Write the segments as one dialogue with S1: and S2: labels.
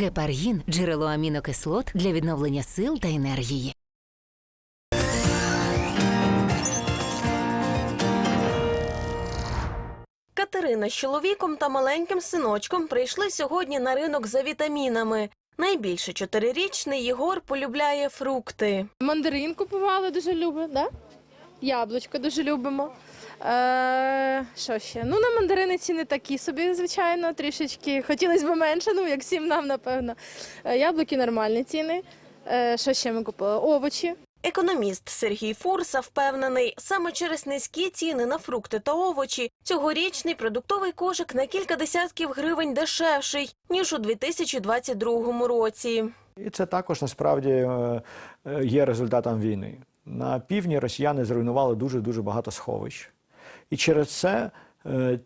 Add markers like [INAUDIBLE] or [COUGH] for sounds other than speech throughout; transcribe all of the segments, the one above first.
S1: Гепаргін джерело амінокислот для відновлення сил та енергії.
S2: Катерина з чоловіком та маленьким синочком прийшли сьогодні на ринок за вітамінами. Найбільше чотирирічний Єгор полюбляє фрукти.
S3: Мандарин купували, дуже любимо, да? Яблучко дуже любимо. Е, що ще? Ну, на мандарини ціни такі собі, звичайно, трішечки. Хотілося б менше, ну, як всім нам, напевно. Е, яблуки нормальні ціни. Е, що ще ми купили? Овочі.
S2: Економіст Сергій Фурса впевнений, саме через низькі ціни на фрукти та овочі цьогорічний продуктовий кошик на кілька десятків гривень дешевший ніж у 2022 році.
S4: І це також насправді е, е, є результатом війни. На півдні росіяни зруйнували дуже дуже багато сховищ, і через це е,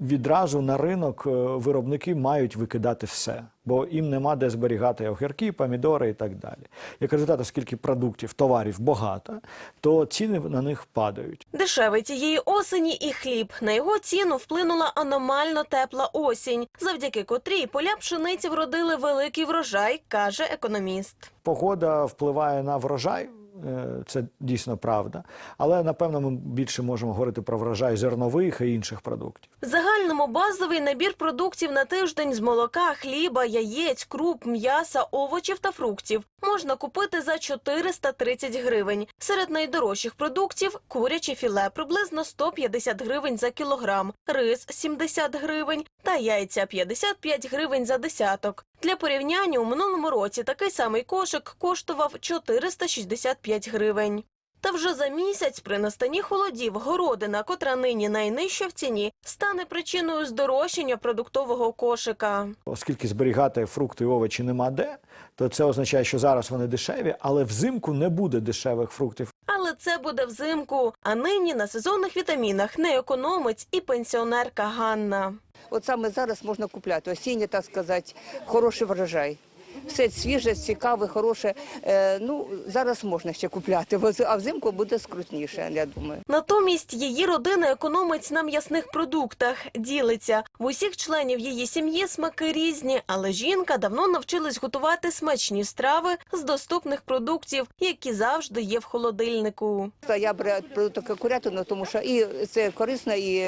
S4: відразу на ринок е, виробники мають викидати все, бо їм нема де зберігати огірки, помідори і так далі. Як результат, оскільки продуктів, товарів багато, то ціни на них падають.
S2: Дешевий цієї осені і хліб. На його ціну вплинула аномально тепла осінь, завдяки котрій поля пшениці вродили великий врожай, каже економіст.
S4: Погода впливає на врожай. Е, Це дійсно правда, але напевно ми більше можемо говорити про врожай зернових і інших продуктів.
S2: Загальному базовий набір продуктів на тиждень з молока, хліба, яєць, круп, м'яса, овочів та фруктів можна купити за 430 гривень. Серед найдорожчих продуктів куряче філе приблизно 150 гривень за кілограм, рис 70 гривень та яйця 55 гривень за десяток. Для порівняння у минулому році такий самий кошик коштував 465 гривень. Та вже за місяць при настанні холодів городина, котра нині найнижча в ціні, стане причиною здорожчання продуктового кошика.
S4: Оскільки зберігати фрукти і овочі нема де, то це означає, що зараз вони дешеві, але взимку не буде дешевих фруктів.
S2: Це буде взимку. А нині на сезонних вітамінах не економить і пенсіонерка Ганна.
S5: От саме зараз можна купляти осіння, так сказати, хороший врожай. Все свіже, цікаве, хороше. Е, ну, зараз можна ще купляти, а взимку буде скрутніше, я думаю.
S2: Натомість її родина економить на м'ясних продуктах, ділиться. В усіх членів її сім'ї смаки різні, але жінка давно навчилась готувати смачні страви з доступних продуктів, які завжди є в холодильнику.
S5: Я беру продукти курятину, тому що і це корисно, і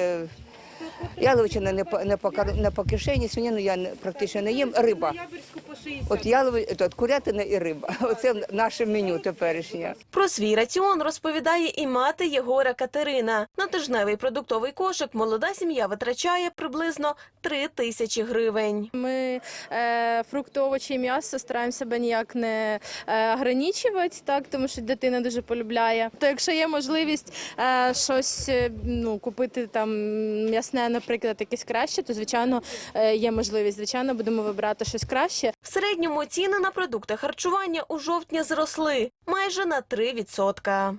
S5: яловичина не по, не по, не по кишені, свинину я не- практично не їм. Риба. От ялови, от курятина і риба. [LAUGHS] Оце наше меню теперішнє.
S2: Про свій раціон розповідає і мати Єгора Катерина. На тижневий продуктовий кошик молода сім'я витрачає приблизно три тисячі гривень.
S3: Ми е, фрукти, овочі і м'ясо стараємося себе ніяк не е, ограничувати, так, тому що дитина дуже полюбляє. То якщо є можливість е, щось е, ну, купити там м'ясне, наприклад, якесь краще, то звичайно е, є можливість. Звичайно, будемо вибирати щось краще.
S2: В середньому ціни на продукти харчування у жовтні зросли майже на 3%.